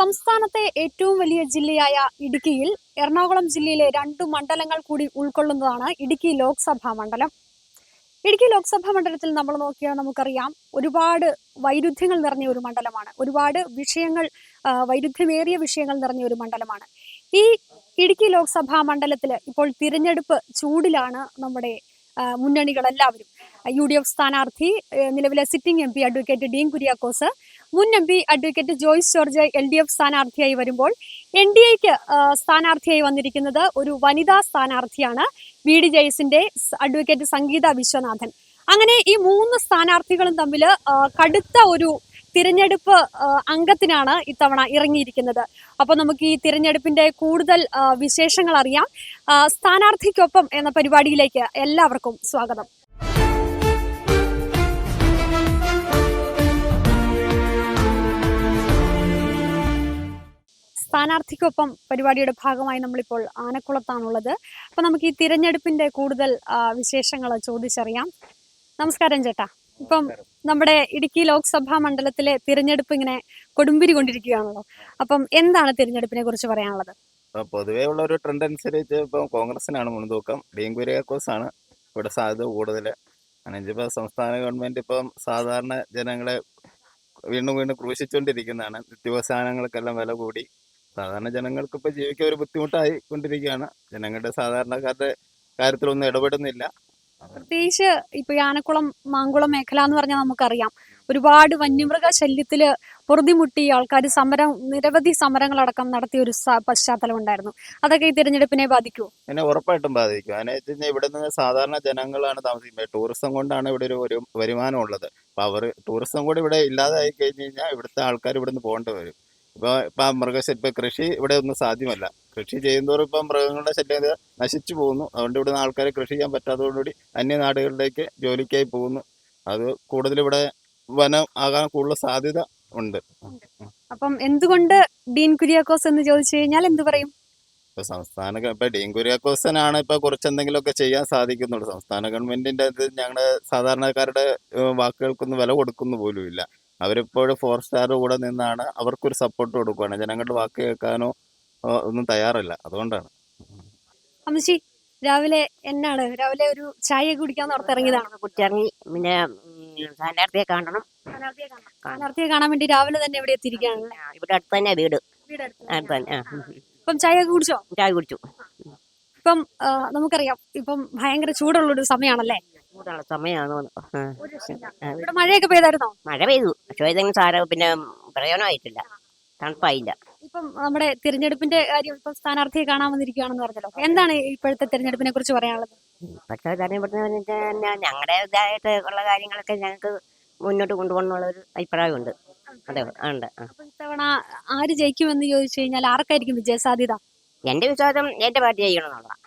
സംസ്ഥാനത്തെ ഏറ്റവും വലിയ ജില്ലയായ ഇടുക്കിയിൽ എറണാകുളം ജില്ലയിലെ രണ്ടു മണ്ഡലങ്ങൾ കൂടി ഉൾക്കൊള്ളുന്നതാണ് ഇടുക്കി ലോക്സഭാ മണ്ഡലം. ഇടുക്കി ലോക്സഭാ മണ്ഡലത്തിൽ നമ്മൾ നോക്കിയാൽ നമുക്കറിയാം ഒരുപാട് വൈരുദ്ധ്യങ്ങൾ നിറഞ്ഞ ഒരു മണ്ഡലമാണ്. ഒരുപാട് വിഷയങ്ങൾ വൈരുദ്ധ്യമേറിയ വിഷയങ്ങൾ നിറഞ്ഞ ഒരു മണ്ഡലമാണ്. ഈ ഇടുക്കി ലോക്സഭാ മണ്ഡലത്തിൽ ഇപ്പോൾ തിരഞ്ഞെടുപ്പ് ചൂടിലാണ് നമ്മുടെ മുന്നണികളെല്ലാവരും. യു ഡി എഫ് സ്ഥാനാർത്ഥി നിലവിലെ sitting M P advocate Dean Kuriakose മുൻ M P advocate Joyce George L D F സ്ഥാനാർത്ഥിയായി വരുമ്പോൾ എൻ ഡി എക്ക് സ്ഥാനാർത്ഥിയായി വന്നിരിക്കുന്നത് ഒരു വനിതാ സ്ഥാനാർത്ഥിയാണ് വി ഡി ജയസിന്റെ അഡ്വക്കേറ്റ് സംഗീത വിശ്വനാഥൻ. അങ്ങനെ ഈ മൂന്ന് സ്ഥാനാർത്ഥികളും തമ്മിൽ കടുത്ത ഒരു തിരഞ്ഞെടുപ്പ് അംഗത്തിനാണ് ഇത്തവണ ഇറങ്ങിയിരിക്കുന്നത്. അപ്പോൾ നമുക്ക് ഈ തിരഞ്ഞെടുപ്പിന്റെ കൂടുതൽ വിശേഷങ്ങൾ അറിയാം. സ്ഥാനാർത്ഥിക്കൊപ്പം എന്ന പരിപാടിയിലേക്ക് എല്ലാവർക്കും സ്വാഗതം. സ്ഥാനാർത്ഥിക്കൊപ്പം പരിപാടിയുടെ ഭാഗമായി നമ്മളിപ്പോൾ ആനക്കുളത്താണുള്ളത്. അപ്പൊ നമുക്ക് ഈ തിരഞ്ഞെടുപ്പിന്റെ കൂടുതൽ വിശേഷങ്ങൾ ചോദിച്ചറിയാം. നമസ്കാരം ചേട്ടാ. ഇപ്പം നമ്മുടെ ഇടുക്കി ലോക്സഭാ മണ്ഡലത്തിലെ തിരഞ്ഞെടുപ്പ് ഇങ്ങനെ കൊടുമ്പിരി കൊണ്ടിരിക്കുകയാണല്ലോ. അപ്പം എന്താണ് തിരഞ്ഞെടുപ്പിനെ കുറിച്ച് പറയാനുള്ളത്? പൊതുവേ ഉള്ള ഒരു ട്രെൻഡ് അനുസരിച്ച് ഇപ്പം കോൺഗ്രസിനാണ് മുൻതൂക്കം. ആണ് ഇവിടെ സാധ്യത കൂടുതൽ. അനഞ്ചിപ്പോ സംസ്ഥാന ഗവൺമെന്റ് ഇപ്പം സാധാരണ ജനങ്ങളെ വീണ്ടും വീണ്ടും ക്രൂശിച്ചുകൊണ്ടിരിക്കുന്നതാണ് നിത്യവസാനങ്ങൾക്കെല്ലാം വില കൂടി. സാധാരണ ജനങ്ങൾക്ക് ഇപ്പൊ ജീവിക്കാൻ ഒരു ബുദ്ധിമുട്ടായി കൊണ്ടിരിക്കുകയാണ്. ജനങ്ങളുടെ സാധാരണക്കാരുടെ കാര്യത്തിലൊന്നും ഇടപെടുന്നില്ല. പ്രത്യേകിച്ച് ഇപ്പൊ ആനക്കുളം മാങ്കുളം മേഖല എന്ന് പറഞ്ഞാൽ നമുക്കറിയാം. ഒരുപാട് വന്യമൃഗ ശല്യത്തിൽ പൊറുതിമുട്ടി ആൾക്കാർ സമരം നിരവധി സമരങ്ങളടക്കം നടത്തിയ ഒരു പശ്ചാത്തലം ഉണ്ടായിരുന്നു. അതൊക്കെ ഈ തിരഞ്ഞെടുപ്പിനെ ബാധിക്കുമോ എന്നെ ഉറപ്പായിട്ടും ബാധിക്കും. അതിനെ വെച്ച് കഴിഞ്ഞാൽ ഇവിടെ നിന്ന് സാധാരണ ജനങ്ങളാണ് താമസിക്കുന്നത്. ടൂറിസം കൊണ്ടാണ് ഇവിടെ ഒരു വരുമാനം ഉള്ളത്. അപ്പൊ അവർ ടൂറിസം കൂടി ഇവിടെ ഇല്ലാതായി കഴിഞ്ഞു കഴിഞ്ഞാൽ ഇവിടുത്തെ ആൾക്കാർ ഇവിടെ നിന്ന് പോകേണ്ടി വരും. ഇപ്പൊ ഇപ്പം മൃഗശല്യം ഇപ്പൊ കൃഷി ഇവിടെ ഒന്നും സാധ്യമല്ല. കൃഷി ചെയ്യുന്നതോറും ഇപ്പം മൃഗങ്ങളുടെ ശല്യം നശിച്ചു പോകുന്നു. അതുകൊണ്ട് ഇവിടുന്ന് ആൾക്കാർ കൃഷി ചെയ്യാൻ പറ്റാത്തതോടുകൂടി അന്യ നാടുകളിലേക്ക് ജോലിക്കായി പോകുന്നു. അത് കൂടുതൽ ഇവിടെ വനം ആകാൻ കൂടുതൽ സാധ്യത ഉണ്ട്. അപ്പം എന്തുകൊണ്ട് ഡീൻ കുര്യാക്കോസ് എന്ന് ചോദിച്ചു കഴിഞ്ഞാൽ എന്ത് പറയും? ഇപ്പൊ സംസ്ഥാന ഇപ്പൊ ഡീൻ കുര്യാക്കോസിനാണ് ഇപ്പൊ കുറച്ച് എന്തെങ്കിലുമൊക്കെ ചെയ്യാൻ സാധിക്കുന്നുള്ളൂ. സംസ്ഥാന ഗവൺമെന്റിന്റെ ഇത് ഞങ്ങളുടെ സാധാരണക്കാരുടെ വാക്കുകൾക്കൊന്നും വില കൊടുക്കുന്നു പോലും ഇല്ല അവരിപ്പോഴും ഫോർ സ്റ്റാർ കൂടെ നിന്നാണ് അവർക്കൊരു സപ്പോർട്ട് കൊടുക്കുകയാണ് ജനങ്ങളുടെ വാക്ക് കേൾക്കാനോ ഒന്നും തയ്യാറല്ല. അതുകൊണ്ടാണ്. അമ്മച്ചി രാവിലെ എന്നാണ്? രാവിലെ ഒരു ചായ കുടിക്കാൻ ഓർത്തിറങ്ങിയതാണ് കുറ്റിറങ്ങി പിന്നെ സ്ഥാനാർത്ഥിയെ കാണണം. സ്ഥാനാർത്ഥിയെ കാണാൻ വേണ്ടി രാവിലെ തന്നെ ഇവിടെ എത്തിയിരിക്കുകയാണ്? ഇവിടെ അടുത്ത് തന്നെ വീട്. അടുത്ത് തന്നെ. ഇപ്പം ചായ കുടിച്ചോ? ചായ കുടിച്ചു. ഇപ്പം നമുക്കറിയാം. ഇപ്പം ഭയങ്കര ചൂടുള്ള ഒരു സമയമാണല്ലേ? ചൂടുള്ള സമയമാണ് മഴയൊക്കെ പെയ്തായിരുന്നോ? മഴ പെയ്തു. പക്ഷേ ഏതെങ്കിലും സാര പിന്നെ പ്രയോജനമായിട്ടില്ല തണുപ്പായില്ല. ഇപ്പം നമ്മുടെ തിരഞ്ഞെടുപ്പിന്റെ കാര്യം ഇപ്പം സ്ഥാനാർത്ഥിയെ കാണാൻ വന്നിരിക്കുകയാണെന്ന് പറഞ്ഞല്ലോ. എന്താണ് ഇപ്പോഴത്തെ തിരഞ്ഞെടുപ്പിനെ കുറിച്ച് പറയാനുള്ളത്? പക്ഷേ തെരഞ്ഞെടുപ്പ് ഞങ്ങളുടെ ഇതായിട്ട് ഉള്ള കാര്യങ്ങളൊക്കെ ഞങ്ങൾക്ക് മുന്നോട്ട് കൊണ്ടുപോകണമെന്നുള്ള ഒരു അഭിപ്രായമുണ്ട്. അതെ ഉണ്ട്. ഇത്തവണ ആര് ജയിക്കുമെന്ന് ചോദിച്ചു കഴിഞ്ഞാൽ ആർക്കായിരിക്കും വിജയസാധ്യത? എന്റെ വിശ്വാസം എന്റെ പാർട്ടി ജയിക്കണം എന്നുള്ളതാണ്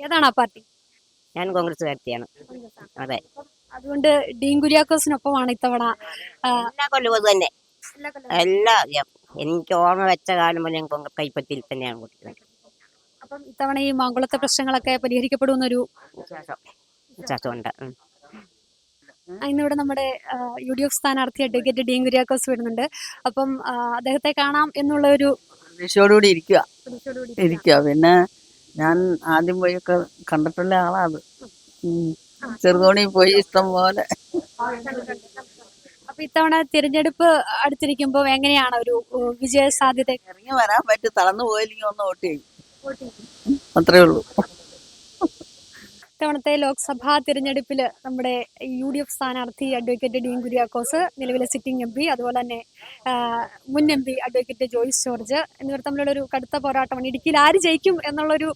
ഏതാണ് ആ പാർട്ടി? ഞാൻ കോൺഗ്രസ് കോൺഗ്രസ്സുകാരത്തിയാണ്. അതെ. അതുകൊണ്ട് ഡീൻ കുര്യാക്കോസിനൊപ്പമാണ് ഇത്തവണ എല്ലാ കൊല്ലവും അത് തന്നെ. എല്ലാ. എനിക്ക് ഓർമ്മ വെച്ച കാലം പോലെ ഞാൻ കോൺഗ്രസ് കൈപ്പറ്റിയിൽ തന്നെയാണ് കൊടുക്കുന്നത്. അപ്പം ഇത്തവണ ഈ മാങ്കുളത്തെ പ്രശ്നങ്ങളൊക്കെ പരിഹരിക്കപ്പെടുമെന്നൊരു വിശ്വാസം വിശ്വാസമുണ്ട്. ഇന്നിവിടെ നമ്മുടെ യു ഡി എഫ് സ്ഥാനാർത്ഥി അഡ്വക്കേറ്റ് ഡീൻ കുര്യാക്കോസ് വരുന്നുണ്ട്. അപ്പം അദ്ദേഹത്തെ കാണാം എന്നുള്ള ഒരു പ്രതീക്ഷയോടുകൂടി ഇരിക്കുക പ്രതീക്ഷയോടുകൂടി ഇരിക്കുക പിന്നെ ഞാൻ ആദ്യം പോയൊക്കെ കണ്ടിട്ടുള്ള ആളാത് അത്. ചെറുതോണി പോയി ഇഷ്ടം പോലെ. അപ്പൊ ഇത്തവണ തിരഞ്ഞെടുപ്പ് അടുത്തിരിക്കുമ്പോ എങ്ങനെയാണ് ഒരു വിജയ സാധ്യത ഇറങ്ങി വരാൻ പറ്റും. തളർന്നു പോയില്ലെങ്കിൽ ഒന്ന് വോട്ട് ചെയ്യും. അത്രേ ഉള്ളൂ. ഇത്തവണത്തെ ലോക്സഭാ തിരഞ്ഞെടുപ്പിൽ നമ്മുടെ യു ഡി എഫ് സ്ഥാനാർത്ഥി അഡ്വക്കേറ്റ് ഡീൻ കുര്യാക്കോസ് നിലവിലെ സിറ്റിംഗ് എം പി അതുപോലെ തന്നെ മുൻ M P advocate Joyce George എന്നിവർ തമ്മിലുള്ള ഒരു കടുത്ത പോരാട്ടമാണ്. ഇടുക്കിയിൽ ആര് ജയിക്കും എന്നുള്ളൊരു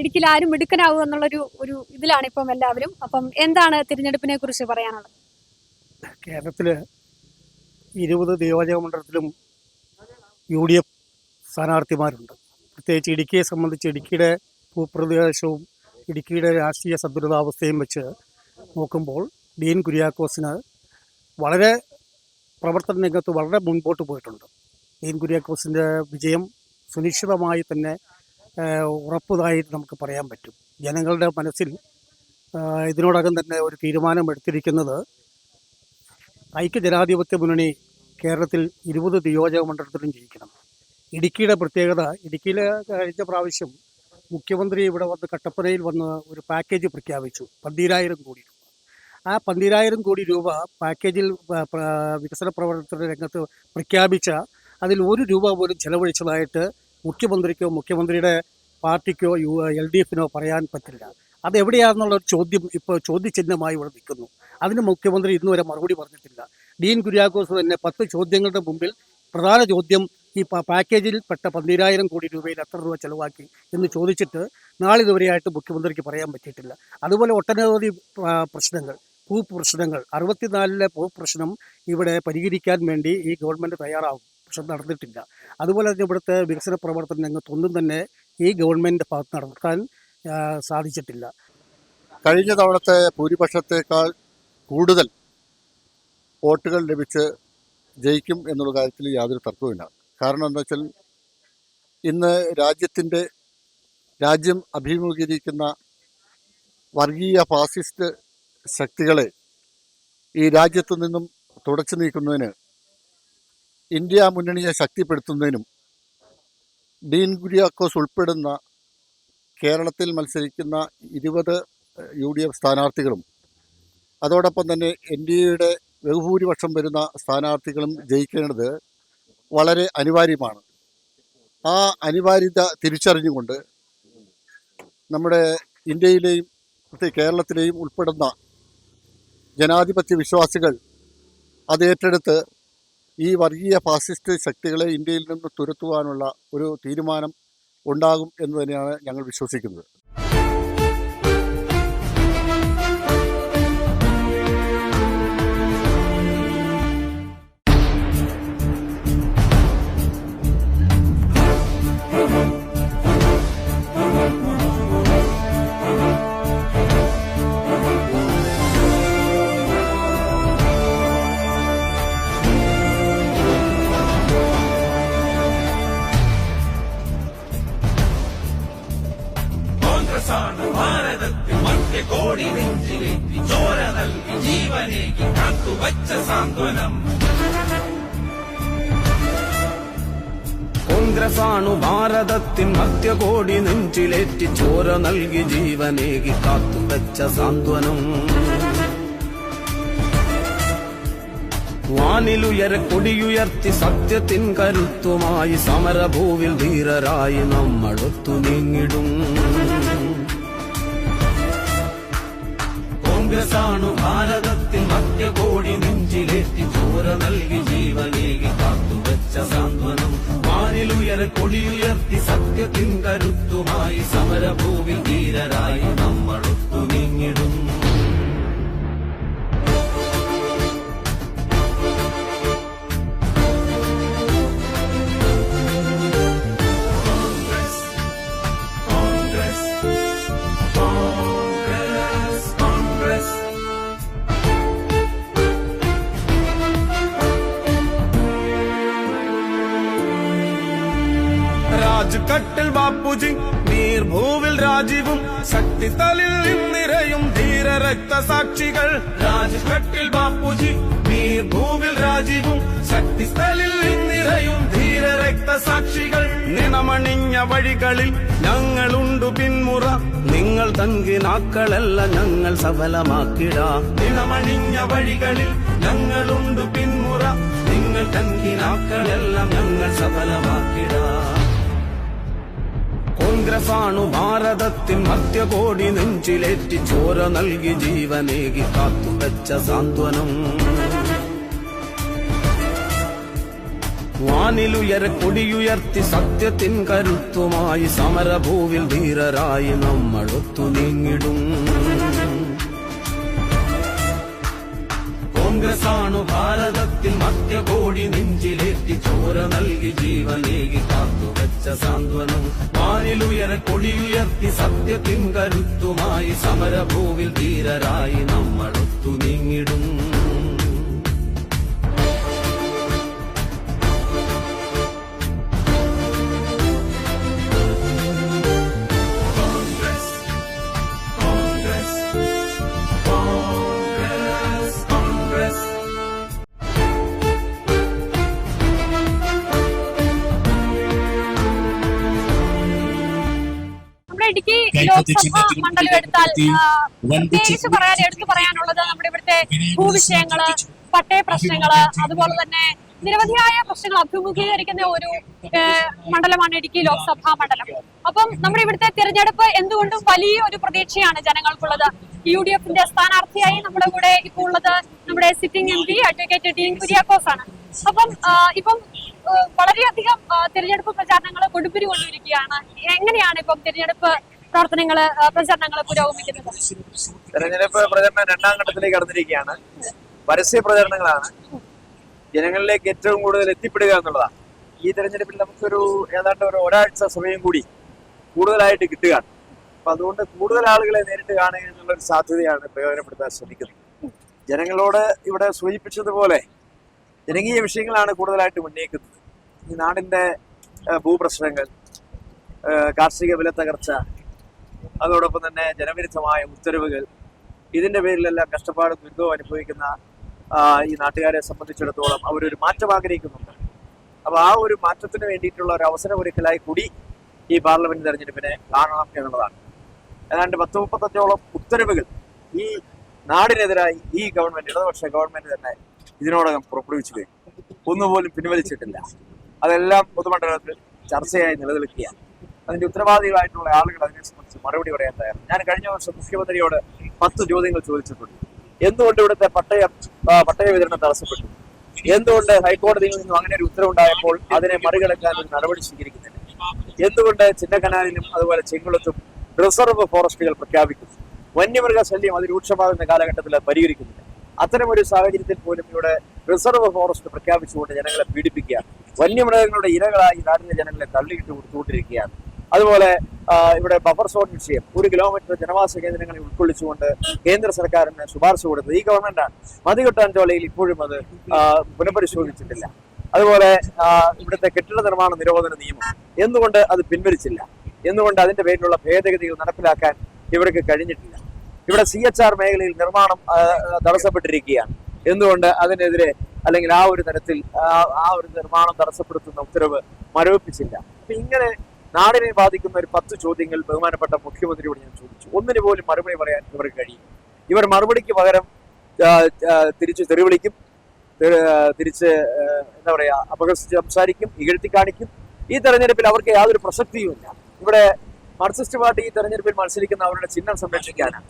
ഇടുക്കിയിൽ ആരും മിടുക്കനാവും എന്നുള്ളൊരു ഒരു ഇതിലാണ് ഇപ്പം എല്ലാവരും. അപ്പം എന്താണ് തിരഞ്ഞെടുപ്പിനെ കുറിച്ച് പറയാനുള്ളത്? കേരളത്തിൽ ഇരുപത് നിയോജക മണ്ഡലത്തിലും യു ഡി എഫ് സ്ഥാനാർത്ഥിമാരുണ്ട്. പ്രത്യേകിച്ച് ഇടുക്കിയെ സംബന്ധിച്ച് ഇടുക്കിയുടെ ഭൂപ്രദേശവും ഇടുക്കിയുടെ രാഷ്ട്രീയ സന്തുലിതാവസ്ഥയും വെച്ച് നോക്കുമ്പോൾ ഡീൻ കുര്യാക്കോസിന് വളരെ പ്രവർത്തന രംഗത്ത് വളരെ മുൻപോട്ട് പോയിട്ടുണ്ട്. ഡീൻ കുര്യാക്കോസിന്റെ വിജയം സുനിശ്ചിതമായി തന്നെ ഉറപ്പുതായിട്ട് നമുക്ക് പറയാൻ പറ്റും. ജനങ്ങളുടെ മനസ്സിൽ ഇതിനോടകം തന്നെ ഒരു തീരുമാനമെടുത്തിരിക്കുന്നത് ഐക്യജനാധിപത്യ മുന്നണി കേരളത്തിൽ ഇരുപത് നിയോജക മണ്ഡലത്തിലും ജയിക്കണം. ഇടുക്കിയുടെ പ്രത്യേകത ഇടുക്കിയിലെ കഴിഞ്ഞ പ്രാവശ്യം മുഖ്യമന്ത്രി ഇവിടെ വന്ന് കട്ടപ്പനയിൽ വന്ന് ഒരു പാക്കേജ് പ്രഖ്യാപിച്ചു. പന്തീരായിരം കോടി രൂപ. ആ പന്തീരായിരം കോടി രൂപ പാക്കേജിൽ വികസന പ്രവർത്തന രംഗത്ത് പ്രഖ്യാപിച്ച അതിൽ ഒരു രൂപ പോലും ചെലവഴിച്ചതായിട്ട് മുഖ്യമന്ത്രിക്കോ മുഖ്യമന്ത്രിയുടെ പാർട്ടിക്കോ യു എൽ ഡി എഫിനോ പറയാൻ പറ്റില്ല. അതെവിടെയാണെന്നുള്ള ഒരു ചോദ്യം ഇപ്പോൾ ചോദ്യചിഹ്നമായി ഇവിടെ നിൽക്കുന്നു. അതിന് മുഖ്യമന്ത്രി ഇന്നുവരെ മറുപടി പറഞ്ഞിട്ടില്ല. ഡീൻ കുര്യാക്കോസ് തന്നെ പത്ത് ചോദ്യങ്ങളുടെ മുമ്പിൽ പ്രധാന ചോദ്യം ഈ പാക്കേജിൽപ്പെട്ട പാക്കേജിൽ പെട്ട പന്തിരായിരം കോടി രൂപയിൽ എത്ര രൂപ ചെലവാക്കി എന്ന് ചോദിച്ചിട്ട് നാളിതുവരെയായിട്ട് മുഖ്യമന്ത്രിക്ക് പറയാൻ പറ്റിയിട്ടില്ല. അതുപോലെ ഒട്ടനവധി പ്രശ്നങ്ങൾ ഭൂ പ്രശ്നങ്ങൾ അറുപത്തിനാലിലെ ഭൂ പ്രശ്നം ഇവിടെ പരിഹരിക്കാൻ വേണ്ടി ഈ ഗവൺമെന്റ് തയ്യാറാകും പക്ഷെ നടന്നിട്ടില്ല. അതുപോലെ തന്നെ ഇവിടുത്തെ വികസന പ്രവർത്തന രംഗത്തൊന്നും തന്നെ ഈ ഗവൺമെന്റ് ഭാഗത്ത് നടത്താൻ സാധിച്ചിട്ടില്ല. കഴിഞ്ഞ തവണത്തെ ഭൂരിപക്ഷത്തേക്കാൾ കൂടുതൽ വോട്ടുകൾ ലഭിച്ച് ജയിക്കും എന്നുള്ള കാര്യത്തിൽ യാതൊരു തർക്കവുമില്ല. കാരണം എന്താ വെച്ചാൽ ഇന്ന് രാജ്യത്തിന്റെ രാജ്യം അഭിമുഖീകരിക്കുന്ന വർഗീയ ഫാസിസ്റ്റ് ശക്തികളെ ഈ രാജ്യത്തു നിന്നും തുടച്ചു നീക്കുന്നതിന് ഇന്ത്യ മുന്നണിയെ ശക്തിപ്പെടുത്തുന്നതിനും ഡീൻ കുര്യാക്കോസ് ഉൾപ്പെടുന്ന കേരളത്തിൽ മത്സരിക്കുന്ന ഇരുപത് യു ഡി എഫ് സ്ഥാനാർത്ഥികളും അതോടൊപ്പം തന്നെ എൻ ഡി എയുടെ ബഹുഭൂരിപക്ഷം വരുന്ന സ്ഥാനാർത്ഥികളും ജയിക്കേണ്ടത് വളരെ അനിവാര്യമാണ്. ആ അനിവാര്യത തിരിച്ചറിഞ്ഞുകൊണ്ട് നമ്മുടെ ഇന്ത്യയിലെയും പ്രത്യേക കേരളത്തിലെയും ഉൾപ്പെടുന്ന ജനാധിപത്യ വിശ്വാസികൾ അത് ഏറ്റെടുത്ത് ഈ വർഗീയ ഫാസിസ്റ്റ് ശക്തികളെ ഇന്ത്യയിൽ നിന്ന് തുരത്തുവാനുള്ള ഒരു തീരുമാനം ഉണ്ടാകും എന്ന് തന്നെയാണ് ഞങ്ങൾ വിശ്വസിക്കുന്നത്. ഭാരതത്തിൽ മധ്യ കോടി നെഞ്ചിലേറ്റി ചോര നൽകി ജീവനേകി കാത്തുവച്ച സാന്ത്വനം. ഭാരതത്തിൻ മധ്യകോടി നെഞ്ചിലേറ്റി ചോര നൽകി ജീവനേകി കാത്തുവച്ച സാന്ത്വനം. വാനിലുയര കൊടിയുയർത്തി സത്യത്തിൻ കരുത്തുമായി സമരഭൂവിൽ ധീരരായി നമ്മളൊത്തു നീങ്ങിടും. കോൺഗ്രസാണു ഭാരതത്തിൽ മധ്യകോടി നെഞ്ചിലേറ്റി ചോര നൽകി ജീവനേകി കാത്തുവച്ച സാന്ത്വനം. വാനിലുയര കൊടിയുയർത്തി സത്യത്തിൻ കരുത്തുമായി സമരഭൂമി ധീരരായി നമ്മളൊത്തു നീങ്ങിടും ശക്തിത്തലിൽ നിറയും ധീര രക്തസാക്ഷികൾ രാജ്ഘട്ടിൽ ബാപ്പുജി ഭൂമിൽ രാജീവും. ശക്തിസ്ഥലിൽ നിറയും ധീര രക്തസാക്ഷികൾ നിണമണിഞ്ഞ വഴികളിൽ ഞങ്ങളുണ്ടു പിന്മുറ. നിങ്ങൾ തങ്കിനാക്കളല്ല ഞങ്ങൾ സഫലമാക്കിട. നിണമണിഞ്ഞ വഴികളിൽ ഞങ്ങളുണ്ട് പിന്മുറ. നിങ്ങൾ തങ്കിനാക്കളെല്ലാം ഞങ്ങൾ സഫലമാക്കിടാ. കോൺഗ്രസാണു ഭാരതത്തിൻ മധ്യകോടി നെഞ്ചിലേറ്റി ചോര നൽകി ജീവനേകി കാത്തുവെച്ച സാന്ത്വനം. വാനിലുയര കൊടിയുയർത്തി സത്യത്തിൻ കരുത്തുമായി സമരഭൂവിൽ ധീരരായി നമ്മളൊത്തു നീങ്ങിടും. കോൺഗ്രസാണു ഭാരതത്തിൽ മധ്യകോടി നെഞ്ചിലേറ്റി ചോര നൽകി ജീവനേകി കാത്തുവെച്ച സാന്ത്വനം. വാനിലുയര കൊടിയുയർത്തി സത്യത്തിൻ കരുത്തുമായി സമരഭൂവിൽ ധീരരായി നമ്മളൊത്തു നീങ്ങിടും. ലോക്സഭാ മണ്ഡലം എടുത്താൽ പ്രത്യേകിച്ച് പറയാൻ എടുത്തു പറയാനുള്ളത് നമ്മുടെ ഇവിടുത്തെ ഭൂവിഷയങ്ങൾ പട്ടയ പ്രശ്നങ്ങൾ അതുപോലെ തന്നെ നിരവധിയായ പ്രശ്നങ്ങൾ അഭിമുഖീകരിക്കുന്ന ഒരു മണ്ഡലമാണ് ഇടുക്കി ലോക്സഭാ മണ്ഡലം. അപ്പം നമ്മുടെ ഇവിടുത്തെ തിരഞ്ഞെടുപ്പ് എന്തുകൊണ്ടും വലിയ ഒരു പ്രതീക്ഷയാണ് ജനങ്ങൾക്കുള്ളത്. യു ഡി എഫിന്റെ സ്ഥാനാർത്ഥിയായി നമ്മുടെ കൂടെ ഇപ്പോൾ ഉള്ളത് നമ്മുടെ sitting M P advocate Dean Kuriakose ആണ് അപ്പം ഇപ്പം വളരെയധികം തിരഞ്ഞെടുപ്പ് പ്രചാരണങ്ങൾ കൊടുപ്പിരി കൊണ്ടിരിക്കുകയാണ് എങ്ങനെയാണ് ഇപ്പം തിരഞ്ഞെടുപ്പ് പ്രവർത്തനങ്ങൾ ആ, പ്രചാരണങ്ങൾ പുരോഗമിക്കുന്നത്? തെരഞ്ഞെടുപ്പ് പ്രചരണം രണ്ടാം ഘട്ടത്തിലേക്ക് കടന്നിരിക്കുകയാണ്. പരസ്യ പ്രചരണങ്ങളാണ്. ജനങ്ങളിലേക്ക് ഏറ്റവും കൂടുതൽ എത്തിപ്പെടുക എന്നുള്ളതാണ്. ഈ തെരഞ്ഞെടുപ്പിൽ നമുക്കൊരു ഏതാണ്ട് ഒരു ഒരാഴ്ച സമയം കൂടി കൂടുതലായിട്ട് കിട്ടുകയാണ്. അപ്പൊ അതുകൊണ്ട് കൂടുതൽ ആളുകളെ നേരിട്ട് കാണുക എന്നുള്ള ഒരു സാധ്യതയാണ് പ്രയോജനപ്പെടുത്താൻ ശ്രമിക്കുന്നത്. ജനങ്ങളോട് ഇവിടെ സൂചിപ്പിച്ചതുപോലെ ജനകീയ വിഷയങ്ങളാണ് കൂടുതലായിട്ട് ഉന്നയിക്കുന്നത് ഈ നാടിന്റെ ഭൂപ്രശ്നങ്ങൾ കാർഷിക വില തകർച്ച അതോടൊപ്പം തന്നെ ജനവിരുദ്ധമായ ഉത്തരവുകൾ ഇതിന്റെ പേരിലെല്ലാം കഷ്ടപ്പാടും ദുരിതവും അനുഭവിക്കുന്ന ഈ നാട്ടുകാരെ സംബന്ധിച്ചിടത്തോളം അവരൊരു മാറ്റം ആഗ്രഹിക്കുന്നുണ്ട്. അപ്പൊ ആ ഒരു മാറ്റത്തിന് വേണ്ടിയിട്ടുള്ള ഒരു അവസരം അവസരമൊരുക്കലായി കൂടി ഈ പാർലമെന്റ് തെരഞ്ഞെടുപ്പിനെ കാണണം എന്നുള്ളതാണ്. ഏതാണ്ട് പത്ത് മുപ്പത്തഞ്ചോളം ഉത്തരവുകൾ ഈ നാടിനെതിരായി ഈ ഗവൺമെന്റ് ഇടതുപക്ഷ ഗവൺമെന്റ് തന്നെ ഇതിനോടകം പുറപ്പെടുവിച്ചു കഴിഞ്ഞു. ഒന്നുപോലും പിൻവലിച്ചിട്ടില്ല. അതെല്ലാം പൊതുമണ്ഡലത്തിൽ ചർച്ചയായി നിലനിൽക്കുകയാണ്. അതിന്റെ ഉത്തരവാദികളായിട്ടുള്ള ആളുകൾ അതിനെ സംബന്ധിച്ച് മറുപടി പറയാൻ തയ്യാറാണ്. ഞാൻ കഴിഞ്ഞ വർഷം മുഖ്യമന്ത്രിയോട് പത്ത് ചോദ്യങ്ങൾ ചോദിച്ചിട്ടുണ്ട്. എന്തുകൊണ്ട് ഇവിടുത്തെ പട്ടയ പട്ടയ വിതരണം തടസ്സപ്പെട്ടു? എന്തുകൊണ്ട് ഹൈക്കോടതിയിൽ നിന്നും അങ്ങനെ ഒരു ഉത്തരവുണ്ടായപ്പോൾ അതിനെ മറികടക്കാൻ ഒരു നടപടി സ്വീകരിക്കുന്നില്ല? എന്തുകൊണ്ട് ചിന്നക്കനാലിലും അതുപോലെ ചെങ്കുളത്തും റിസർവ് ഫോറസ്റ്റുകൾ പ്രഖ്യാപിക്കുന്നു? വന്യമൃഗ ശല്യം അതിരൂക്ഷമാകുന്ന കാലഘട്ടത്തിൽ പരിഹരിക്കുന്നില്ല. അത്തരമൊരു സാഹചര്യത്തിൽ പോലും ഇവിടെ റിസർവ് ഫോറസ്റ്റ് പ്രഖ്യാപിച്ചുകൊണ്ട് ജനങ്ങളെ പീഡിപ്പിക്കുകയാണ്. വന്യമൃഗങ്ങളുടെ ഇരകളായി നാടിന്റെ ജനങ്ങളെ തള്ളിയിട്ട് കൊടുത്തുകൊണ്ടിരിക്കുകയാണ്. അതുപോലെ ഇവിടെ ബഫർ സോൺ വിഷയം ഒരു കിലോമീറ്റർ ജനവാസ കേന്ദ്രങ്ങളെ ഉൾക്കൊള്ളിച്ചുകൊണ്ട് കേന്ദ്ര സർക്കാരിന് ശുപാർശ കൊടുത്തത് ഈ ഗവൺമെന്റാണ് മതികെട്ടാൻ ഇപ്പോഴും അത് പുനഃപരിശോധിച്ചിട്ടില്ല. അതുപോലെ ഇവിടുത്തെ കെട്ടിട നിർമ്മാണ നിരോധന നിയമം. എന്തുകൊണ്ട് അത് പിൻവലിച്ചില്ല? എന്തുകൊണ്ട് അതിന്റെ പേരിലുള്ള ഭേദഗതികൾ നടപ്പിലാക്കാൻ ഇവർക്ക് കഴിഞ്ഞിട്ടില്ല? ഇവിടെ സി എച്ച് ആർ മേഖലയിൽ നിർമ്മാണം തടസ്സപ്പെട്ടിരിക്കുകയാണ്. എന്തുകൊണ്ട് അതിനെതിരെ അല്ലെങ്കിൽ ആ ഒരു തരത്തിൽ ആ ഒരു നിർമ്മാണം തടസ്സപ്പെടുത്തുന്ന ഉത്തരവ് മരവിപ്പിച്ചില്ല? അപ്പൊ ഇങ്ങനെ നാടിനെ ബാധിക്കുന്ന ഒരു പത്ത് ചോദ്യങ്ങൾ ബഹുമാനപ്പെട്ട മുഖ്യമന്ത്രിയോട് ഞാൻ ചോദിച്ചു. ഒന്നിനു പോലും മറുപടി പറയാൻ ഇവർക്ക് കഴിയും ഇവർ മറുപടിക്ക് പകരം തിരിച്ച് തെറിവിളിക്കും തിരിച്ച് എന്താ പറയാ അപകർഷിച്ച് സംസാരിക്കും ഇകഴ്ത്തി കാണിക്കും. ഈ തെരഞ്ഞെടുപ്പിൽ അവർക്ക് യാതൊരു പ്രസക്തിയുമില്ല ഇവിടെ മാർക്സിസ്റ്റ് പാർട്ടി ഈ തെരഞ്ഞെടുപ്പിൽ മത്സരിക്കുന്ന അവരുടെ ചിഹ്നം സംരക്ഷിക്കാനാണ്.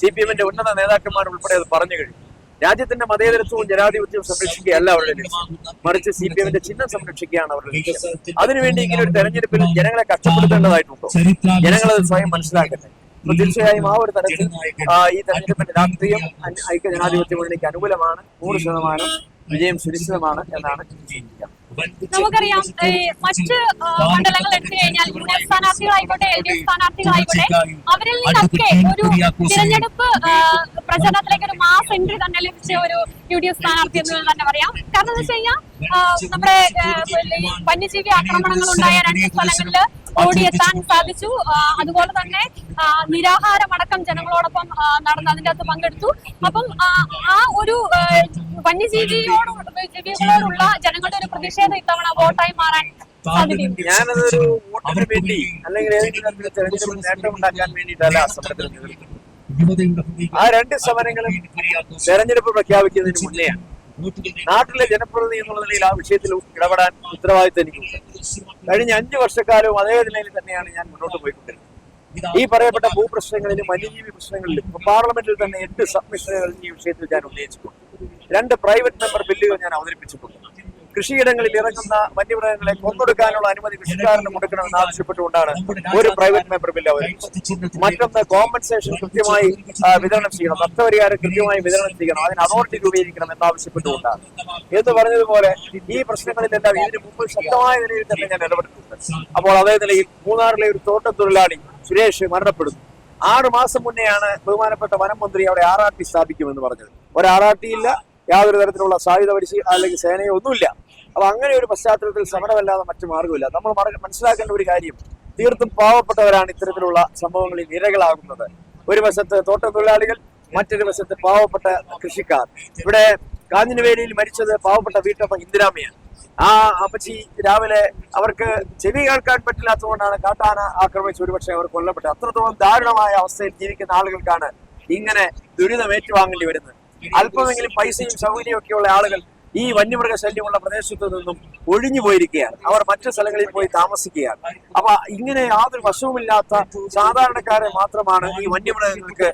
സി പി എമ്മിന്റെ ഉന്നത നേതാക്കന്മാർ ഉൾപ്പെടെ അത് പറഞ്ഞു കഴിഞ്ഞു. രാജ്യത്തിന്റെ മതേതരത്വവും ജനാധിപത്യവും സംരക്ഷിക്കുകയല്ല അവരുടെ ലക്ഷ്യം. മറിച്ച് സി പി എമ്മിന്റെ ചിഹ്നം സംരക്ഷിക്കുകയാണ് അവരുടെ ലക്ഷ്യം. അതിനുവേണ്ടി ഇങ്ങനെ ഒരു തെരഞ്ഞെടുപ്പിൽ ജനങ്ങളെ കഷ്ടപ്പെടുത്തേണ്ടതായിട്ടുണ്ടോ? ജനങ്ങളത് സ്വയം മനസ്സിലാക്കട്ടെ. അപ്പൊ തീർച്ചയായും ആ ഒരു തരത്തിൽ ഈ തെരഞ്ഞെടുപ്പിന്റെ രാഷ്ട്രീയം ഐക്യ ജനാധിപത്യ മുന്നണിക്ക് അനുകൂലമാണ്. നൂറ് ശതമാനം വിജയം സുനിശ്ചിതമാണ് എന്നാണ് ചിന്തിക്കുന്നത് നമുക്കറിയാം ഈ മറ്റ് മണ്ഡലങ്ങൾ എടുത്തു കഴിഞ്ഞാൽ യു ഡി എഫ് സ്ഥാനാർത്ഥികളായിക്കോട്ടെ എൽ ഡി എഫ് സ്ഥാനാർത്ഥികളായിക്കോട്ടെ അവരിൽ നിന്നൊക്കെ ഒരു തിരഞ്ഞെടുപ്പ് പ്രചരണത്തിലേക്ക് ഒരു മാസ് എൻട്രി തന്നെ ലഭിച്ച ഒരു യു ഡി എഫ് സ്ഥാനാർത്ഥി എന്ന് തന്നെ പറയാം. കാരണം എന്ന് വെച്ച് കഴിഞ്ഞാൽ നമ്മുടെ വന്യജീവി ആക്രമണങ്ങൾ ഉണ്ടായ രണ്ട് സ്ഥലങ്ങളിൽ ഓടിയെത്താൻ സാധിച്ചു. അതുപോലെ തന്നെ നിരാഹാരമടക്കം ജനങ്ങളോടൊപ്പം നടന്ന് അതിന്റെ അകത്ത് പങ്കെടുത്തു. അപ്പം ആ, ഒരു വന്യജീവിയോടുള്ള വന്യജീവിയോട് ജീവികളോടുള്ള ജനങ്ങളുടെ ഒരു പ്രതിഷേധം ഇത്തവണ വോട്ടായി മാറാൻ ഞാനതൊരു വോട്ടിന് വേണ്ടി അല്ലെങ്കിൽ ഏതെങ്കിലും നേട്ടം ഉണ്ടാക്കാൻ വേണ്ടിയിട്ടല്ല ആ സമരത്തിൽ ആ രണ്ട് സമരങ്ങളും തെരഞ്ഞെടുപ്പ് പ്രഖ്യാപിക്കുന്നതിന് മുന്നെയാണ് നാട്ടിലെ ജനപ്രതിനിധി എന്നുള്ള നിലയിൽ ആ വിഷയത്തിൽ ഇടപെടാൻ ഉത്തരവാദിത്തം എനിക്കുണ്ട്. കഴിഞ്ഞ അഞ്ചു വർഷക്കാലവും അതേ നിലയിൽ തന്നെയാണ് ഞാൻ മുന്നോട്ട് പോയിക്കൊണ്ടിരുന്നത്. ഈ പറയപ്പെട്ട ഭൂപ്രശ്നങ്ങളിലും വന്യജീവി പ്രശ്നങ്ങളിലും പാർലമെന്റിൽ തന്നെ എട്ട് സബ്മിഷനുകൾ ഈ വിഷയത്തിൽ ഞാൻ ഉന്നയിച്ചിട്ടുണ്ട്. രണ്ട് പ്രൈവറ്റ് മെമ്പർ ബില്ലുകൾ ഞാൻ അവതരിപ്പിച്ചിട്ടുണ്ട്. കൃഷിയിടങ്ങളിൽ ഇറങ്ങുന്ന വന്യമൃഗങ്ങളെ കൊന്നൊടുക്കാനുള്ള അനുമതി കൃഷിക്കാരന് കൊടുക്കണമെന്ന് ആവശ്യപ്പെട്ടുകൊണ്ടാണ് ഒരു പ്രൈവറ്റ് മെമ്പർ ബില്ല് അവതരിപ്പിച്ചത് മറ്റൊന്ന് കോമ്പൻസേഷൻ കൃത്യമായി വിതരണം ചെയ്യണം. നഷ്ടപരിഹാരം കൃത്യമായി വിതരണം ചെയ്യണം. അതിന് അതോറിറ്റി രൂപീകരിക്കണം എന്നാവശ്യപ്പെട്ടുകൊണ്ടാണ് എന്ന് പറഞ്ഞതുപോലെ ഈ പ്രശ്നങ്ങളിലെല്ലാം ഇതിന് മുമ്പ് ശക്തമായ നിലയിൽ തന്നെ ഞാൻ ഇടപെട്ടിട്ടുണ്ട്. അപ്പോൾ അതേ നിലയിൽ മൂന്നാറിലെ ഒരു തോട്ടം തൊഴിലാളി സുരേഷ് മരണപ്പെടുന്നു. ആറ് മാസം മുന്നെയാണ് ബഹുമാനപ്പെട്ട വനം മന്ത്രി അവിടെ ആർ ആർ ടി സ്ഥാപിക്കുമെന്ന് പറഞ്ഞത്. ഒരു ആർ ആർ ടി ഇല്ല യാതൊരു തരത്തിലുള്ള സായുധ പരിശീലനം അല്ലെങ്കിൽ സേനയോ ഒന്നുമില്ല. അപ്പൊ അങ്ങനെ ഒരു പശ്ചാത്തലത്തിൽ സമരമല്ലാതെ മറ്റു മാർഗമില്ല. നമ്മൾ മനസ്സിലാക്കേണ്ട ഒരു കാര്യം തീർത്തും പാവപ്പെട്ടവരാണ് ഇത്തരത്തിലുള്ള സംഭവങ്ങളിൽ ഇരകളാകുന്നത് ഒരു വശത്ത് തോട്ടത്തൊഴിലാളികൾ മറ്റൊരു വശത്ത് പാവപ്പെട്ട കൃഷിക്കാർ. ഇവിടെ കാഞ്ഞിനുവേലിയിൽ മരിച്ചത് പാവപ്പെട്ട വീട്ടമ്മ ഇന്ദിരാമയാണ്. ആ അപ്പച്ചി രാവിലെ അവർക്ക് ചെവി കേൾക്കാൻ പറ്റില്ലാത്തതുകൊണ്ടാണ് കാട്ടാന ആക്രമിച്ച് ഒരുപക്ഷെ അവർ കൊല്ലപ്പെട്ടത്. അത്രത്തോളം ദാരുണമായ അവസ്ഥയിൽ ജീവിക്കുന്ന ആളുകൾക്കാണ് ഇങ്ങനെ ദുരിതം ഏറ്റുവാങ്ങേണ്ടി വരുന്നത്. അല്പമെങ്കിലും പൈസയും സൗകര്യവും ഒക്കെയുള്ള ആളുകൾ ഈ വന്യമൃഗ ശല്യമുള്ള പ്രദേശത്തു നിന്നും ഒഴിഞ്ഞു പോയിരിക്കുകയാണ്. അവർ മറ്റു സ്ഥലങ്ങളിൽ പോയി താമസിക്കുകയാണ്. അപ്പൊ ഇങ്ങനെ യാതൊരു വശവുമില്ലാത്ത സാധാരണക്കാരെ മാത്രമാണ് ഈ വന്യമൃഗങ്ങൾക്ക്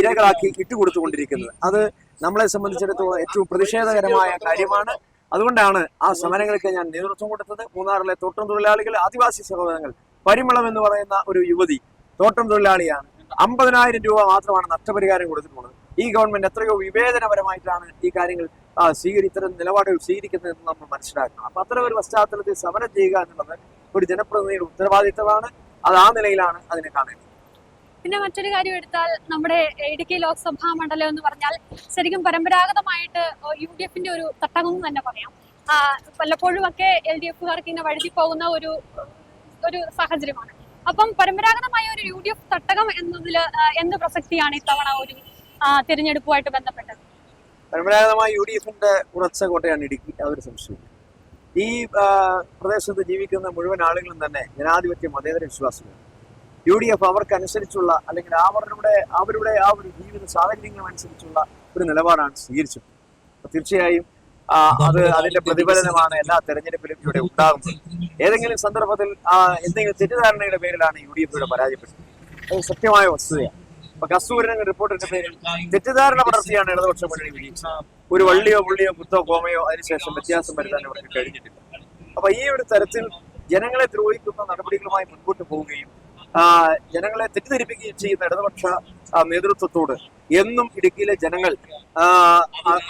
ഇരകളാക്കി ഇട്ടുകൊടുത്തുകൊണ്ടിരിക്കുന്നത്. അത് നമ്മളെ സംബന്ധിച്ചിടത്തോളം ഏറ്റവും പ്രതിഷേധകരമായ കാര്യമാണ്. അതുകൊണ്ടാണ് ആ സമരങ്ങൾക്ക് ഞാൻ നേതൃത്വം കൊടുത്തത്. മൂന്നാറിലെ തോട്ടം തൊഴിലാളികൾ ആദിവാസി സഹോദരങ്ങൾ പരിമളം എന്ന് പറയുന്ന ഒരു യുവതി തോട്ടം തൊഴിലാളിയാണ്. അമ്പതിനായിരം രൂപ മാത്രമാണ് നഷ്ടപരിഹാരം കൊടുത്തിട്ടുള്ളത്. ഈ ഗവൺമെന്റ് എത്രയോ വിവേചനപരമായിട്ടാണ് ഈ കാര്യങ്ങൾ സ്വീകരി ഇത്തരം നിലപാടുകൾ സ്വീകരിക്കുന്നതെന്ന് നമ്മൾ മനസ്സിലാക്കണം. അപ്പൊ അത്തരം ഒരു പശ്ചാത്തലത്തിൽ സമരം ചെയ്യുക എന്നുള്ളത് ഒരു ജനപ്രതിനിധിയുടെ ഉത്തരവാദിത്തമാണ്. അത് ആ നിലയിലാണ് അതിനെ കാണേണ്ടത് പിന്നെ മറ്റൊരു കാര്യം എടുത്താൽ നമ്മുടെ ഇടുക്കി ലോക്സഭാ മണ്ഡലം എന്ന് പറഞ്ഞാൽ ശരിക്കും പരമ്പരാഗതമായിട്ട് യു ഡി എഫിന്റെ ഒരു തട്ടകം തന്നെ പറയാം. പലപ്പോഴും ഒക്കെ എൽ ഡി എഫുകാർക്ക് ഇങ്ങനെ വഴുതി പോകുന്ന ഒരു ഒരു സാഹചര്യമാണ്. അപ്പം പരമ്പരാഗതമായ ഒരു യു ഡി എഫ് തട്ടകം എന്നതിൽ എന്ത് പ്രസക്തിയാണ് ഇത്തവണ ഒരു തിരഞ്ഞെടുപ്പുമായിട്ട് ബന്ധപ്പെട്ടത്. പരമ്പരാഗതമായി യു ഡി എഫിന്റെ ഉറച്ച കോട്ടയാണ് ഇടുക്കി. അതൊരു സംശയം ഈ പ്രദേശത്ത് ജീവിക്കുന്ന മുഴുവൻ ആളുകളും തന്നെ ജനാധിപത്യ മതേതര വിശ്വാസികളാണ്. യു ഡി എഫ് അവർക്കനുസരിച്ചുള്ള അല്ലെങ്കിൽ അവരുടെ അവരുടെ ആ ഒരു ജീവിത സാഹചര്യങ്ങളും അനുസരിച്ചുള്ള ഒരു നിലപാടാണ് സ്വീകരിച്ചത്. തീർച്ചയായും അത് അതിന്റെ പ്രതിഫലനമാണ് എല്ലാ തെരഞ്ഞെടുപ്പിലും ഇവിടെ ഉണ്ടാകുന്നത്. ഏതെങ്കിലും സന്ദർഭത്തിൽ എന്തെങ്കിലും തെറ്റിദ്ധാരണയുടെ പേരിലാണ് യു ഡി എഫ് ഇവിടെ പരാജയപ്പെട്ടത്. അത് സത്യമായ വസ്തുതയാണ്. കസ്തൂരിനെ പേരിൽ തെറ്റിദ്ധാരണ പടർത്തിയാണ് ഇടതുപക്ഷ മുന്നണി ഒരു വള്ളിയോ പുള്ളിയോ കുത്തോ കോമയോ അതിനുശേഷം വ്യത്യാസം വരുത്താൻ അവർക്ക് കഴിഞ്ഞിട്ടില്ല. അപ്പൊ ഈ ഒരു തരത്തിൽ ജനങ്ങളെ ദ്രോഹിക്കുന്ന നടപടികളുമായി മുൻപോട്ട് പോവുകയും ജനങ്ങളെ തെറ്റിദ്ധരിപ്പിക്കുകയും ചെയ്യുന്ന ഇടതുപക്ഷ നേതൃത്വത്തോട് എന്നും ഇടുക്കിയിലെ ജനങ്ങൾ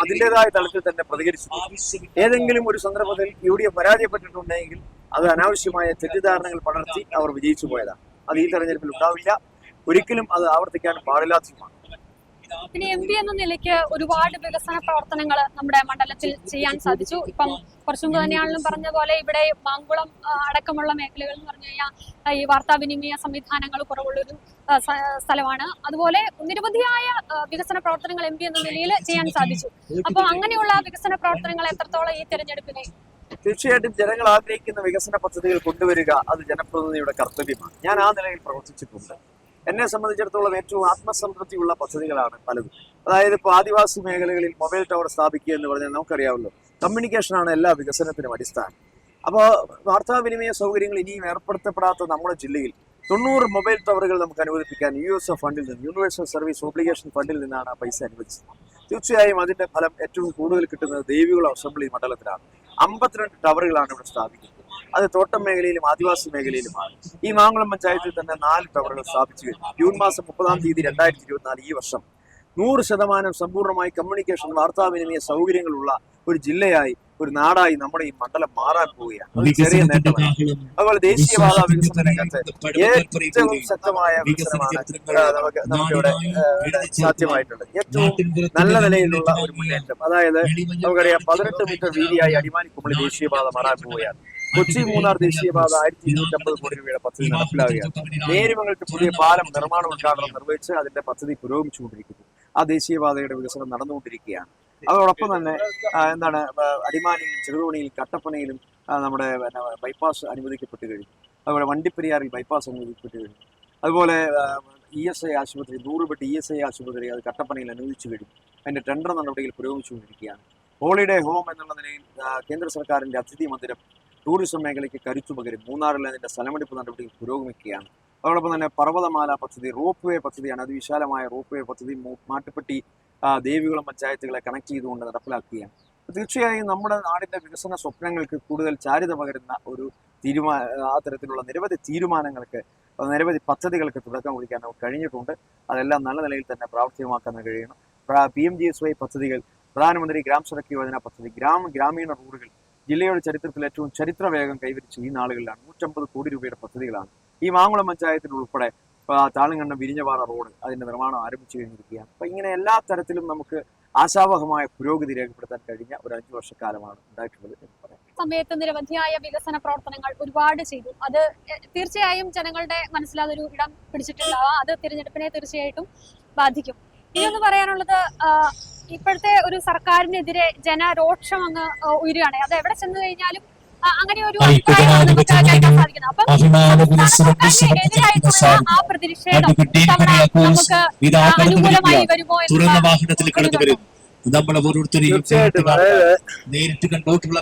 അതിന്റെതായ തലത്തിൽ തന്നെ പ്രതികരിച്ചു. ഏതെങ്കിലും ഒരു സന്ദർഭത്തിൽ യു ഡി എഫ് പരാജയപ്പെട്ടിട്ടുണ്ടെങ്കിൽ അത് അനാവശ്യമായ തെറ്റിദ്ധാരണകൾ പടർത്തി അവർ വിജയിച്ചു പോയതാണ്. അത് ഈ തെരഞ്ഞെടുപ്പിൽ ഉണ്ടാവില്ല. ഒരിക്കലും അത് ആവർത്തിക്കാൻ പാടില്ലാത്തതുമാണ് പിന്നെ എം പി എന്ന നിലയ്ക്ക് ഒരുപാട് വികസന പ്രവർത്തനങ്ങൾ നമ്മുടെ മണ്ഡലത്തിൽ ചെയ്യാൻ സാധിച്ചു. ഇപ്പം കുറച്ചും തന്നെയാണെങ്കിലും പറഞ്ഞ പോലെ ഇവിടെ മാങ്കുളം അടക്കമുള്ള മേഖലകൾ എന്ന് പറഞ്ഞു കഴിഞ്ഞാൽ ഈ വാർത്താവിനിമയ സംവിധാനങ്ങൾ കുറവുള്ളൊരു സ്ഥലമാണ്. അതുപോലെ നിരവധിയായ വികസന പ്രവർത്തനങ്ങൾ എം പി എന്ന നിലയിൽ ചെയ്യാൻ സാധിച്ചു. അപ്പോൾ അങ്ങനെയുള്ള വികസന പ്രവർത്തനങ്ങൾ എത്രത്തോളം ഈ തെരഞ്ഞെടുപ്പിനെ തീർച്ചയായിട്ടും ജനങ്ങൾ ആഗ്രഹിക്കുന്ന വികസന പദ്ധതികൾ കൊണ്ടുവരിക അത് ജനപ്രതിനിധിയുടെ കർത്തവ്യമാണ്. ഞാൻ ആ നിലയിൽ പ്രവർത്തിച്ചിട്ടുണ്ട്. എന്നെ സംബന്ധിച്ചിടത്തോളം ഏറ്റവും ആത്മസംതൃപ്തിയുള്ള പദ്ധതികളാണ് പലതും. അതായത് ഇപ്പോൾ ആദിവാസി മേഖലകളിൽ മൊബൈൽ ടവർ സ്ഥാപിക്കുക എന്ന് പറഞ്ഞാൽ നമുക്കറിയാമല്ലോ കമ്മ്യൂണിക്കേഷനാണ് എല്ലാ വികസനത്തിനും അടിസ്ഥാനം. അപ്പോൾ വാർത്താവിനിമയ സൗകര്യങ്ങൾ ഇനിയും ഏർപ്പെടുത്തപ്പെടാത്ത നമ്മുടെ ജില്ലയിൽ തൊണ്ണൂറ് മൊബൈൽ ടവറുകൾ നമുക്ക് അനുവദിപ്പിക്കാൻ യു എസ് എഫ് ഫണ്ടിൽ നിന്ന് യൂണിവേഴ്സൽ സർവീസ് ഒബ്ലിഗേഷൻ ഫണ്ടിൽ നിന്നാണ് ആ പൈസ അനുവദിച്ചത്. തീർച്ചയായും അതിന്റെ ഫലം ഏറ്റവും കൂടുതൽ കിട്ടുന്നത് ദേവികുളം അസംബ്ലി മണ്ഡലത്തിലാണ്. അമ്പത്തിരണ്ട് ടവറുകളാണ് ഇവിടെ സ്ഥാപിക്കുന്നത്. അത് തോട്ടം മേഖലയിലും ആദിവാസി മേഖലയിലുമാണ്. ഈ മാങ്കുളം പഞ്ചായത്തിൽ തന്നെ നാല് ടവറുകൾ സ്ഥാപിച്ചു കഴിഞ്ഞു. ജൂൺ മാസം മുപ്പതാം തീയതി രണ്ടായിരത്തി ഇരുപത്തിനാല് ഈ വർഷം. നൂറ് ശതമാനം സമ്പൂർണമായി കമ്മ്യൂണിക്കേഷൻ വാർത്താവിനിമയ സൗകര്യങ്ങളുള്ള ഒരു ജില്ലയായി ഒരു നാടായി നമ്മുടെ ഈ മണ്ഡലം മാറാൻ പോവുകയാണ്. ചെറിയ നേട്ടമാണ്. അതുപോലെ ദേശീയപാത വികസന രംഗത്ത് ഏറ്റവും ശക്തമായ വികസനമാണ് നമുക്ക് നമുക്കിവിടെ സാധ്യമായിട്ടുള്ളത് ഏറ്റവും നല്ല നിലയിലുള്ള ഒരു മുന്നേറ്റം. അതായത് നമുക്കറിയാം പതിനെട്ട് മീറ്റർ വീതിയായി അടിമാനിക്കുമ്പോൾ ദേശീയപാത മാറാൻ പോവുകയാണ്. കൊച്ചി മൂന്നാർ ദേശീയപാത ആയിരത്തി ഇരുന്നൂറ്റമ്പത് കോടി രൂപയുടെ പദ്ധതി നടപ്പിലാവുകയാണ്. നേരുമംഗലത്ത് പുതിയ പാലം നിർമ്മാണ ഉദ്ഘാടനം നിർവഹിച്ച് അതിന്റെ പദ്ധതി പുരോഗമിച്ചുകൊണ്ടിരിക്കുന്നു. ആ ദേശീയപാതയുടെ വികസനം നടന്നുകൊണ്ടിരിക്കുകയാണ്. അതോടൊപ്പം തന്നെ എന്താണ് അടിമാലിയിലും ചെറുതോണിയിലും കട്ടപ്പനയിലും നമ്മുടെ ബൈപ്പാസ് അനുവദിക്കപ്പെട്ട് കഴിഞ്ഞു. അതുപോലെ വണ്ടിപ്പെരിയാറിൽ ബൈപ്പാസ് അനുവദിക്കപ്പെട്ട് കഴിഞ്ഞു. അതുപോലെ ഇ എസ് ഐ ആശുപത്രി നൂറ് ബെഡ് ഇ എസ് ഐ ആശുപത്രി അത് കട്ടപ്പനയിൽ അനുവദിച്ചു കഴിഞ്ഞു. അതിന്റെ ടെൻഡർ നടപടികൾ പുരോഗമിച്ചുകൊണ്ടിരിക്കുകയാണ്. ഹോളിഡേ ഹോം എന്നുള്ള നിലയിൽ കേന്ദ്ര സർക്കാരിന്റെ അതിഥി മന്ദിരം ടൂറിസം മേഖലയ്ക്ക് കരുത്തു പകരും മൂന്നാറിൽ അതിന്റെ സ്ഥലമെടുപ്പ് നടപടികൾ പുരോഗമിക്കുകയാണ്. അതോടൊപ്പം തന്നെ പർവതമാല പദ്ധതി റോപ്പ് വേ പദ്ധതിയാണ്. അതിവിശാലമായ റോപ്പ് വേ പദ്ധതി മാട്ടുപ്പെട്ടി ദേവികുളം പഞ്ചായത്തുകളെ കണക്ട് ചെയ്തുകൊണ്ട് നടപ്പിലാക്കുകയാണ്. തീർച്ചയായും നമ്മുടെ നാടിന്റെ വികസന സ്വപ്നങ്ങൾക്ക് കൂടുതൽ ചാരിത പകരുന്ന ഒരു തീരുമാന ആ തരത്തിലുള്ള നിരവധി തീരുമാനങ്ങൾക്ക് നിരവധി പദ്ധതികൾക്ക് തുടക്കം കുറിക്കാൻ കഴിഞ്ഞിട്ടുണ്ട്. അതെല്ലാം നല്ല നിലയിൽ തന്നെ പ്രാവർത്തികമാക്കാൻ കഴിയണം. P M G S Y പദ്ധതികൾ പ്രധാനമന്ത്രി ഗ്രാം സഡക് യോജന പദ്ധതി ഗ്രാമ ഗ്രാമീണ റോഡുകൾ ജില്ലയുടെ ചരിത്രത്തിൽ ഏറ്റവും ചരിത്ര വേഗം കൈവരിച്ച ഈ നാളുകളിലാണ് നൂറ്റമ്പത് കോടി രൂപയുടെ പദ്ധതികളാണ്. ഈ മാങ്കുളം പഞ്ചായത്തിൽ ഉൾപ്പെടെ താളുങ്കണ്ടം വിരിഞ്ഞപാറ റോഡ് അതിന്റെ നിർമ്മാണം ആരംഭിച്ചു കഴിഞ്ഞിരിക്കുകയാണ്. അപ്പൊ ഇങ്ങനെ എല്ലാ തരത്തിലും നമുക്ക് ആശാവഹമായ പുരോഗതി രേഖപ്പെടുത്താൻ കഴിഞ്ഞ ഒരു അഞ്ചു വർഷക്കാലമാണ് ഉണ്ടായിട്ടുള്ളത് എന്ന് പറയാം. സമയത്ത് നിരവധിയായ വികസന പ്രവർത്തനങ്ങൾ ഒരുപാട് ചെയ്തു. അത് തീർച്ചയായും ജനങ്ങളുടെ മനസ്സിൽ അതൊരു ഇടം പിടിച്ചിട്ടുണ്ടാവാം. അത് തിരഞ്ഞെടുപ്പിനെ തീർച്ചയായിട്ടും ബാധിക്കും. ഇനി ഒന്ന് പറയാനുള്ളത് ഇപ്പോഴത്തെ ഒരു സർക്കാരിനെതിരെ ജനരോക്ഷം അങ്ങ് ഉയരുകയാണ്. അത് എവിടെ ചെന്ന് കഴിഞ്ഞാലും അങ്ങനെ ഒരു അഭിപ്രായമാണ് നമുക്ക് കേൾക്കാൻ സാധിക്കുന്നത്. അപ്പം സംസ്ഥാന ആ പ്രതിഷേധം നമുക്ക് അനുകൂലമായി വരുമോ എന്ന് നമ്മൾ ഓരോരുത്തരെയും നേരിട്ട് കണ്ടോട്ടുള്ള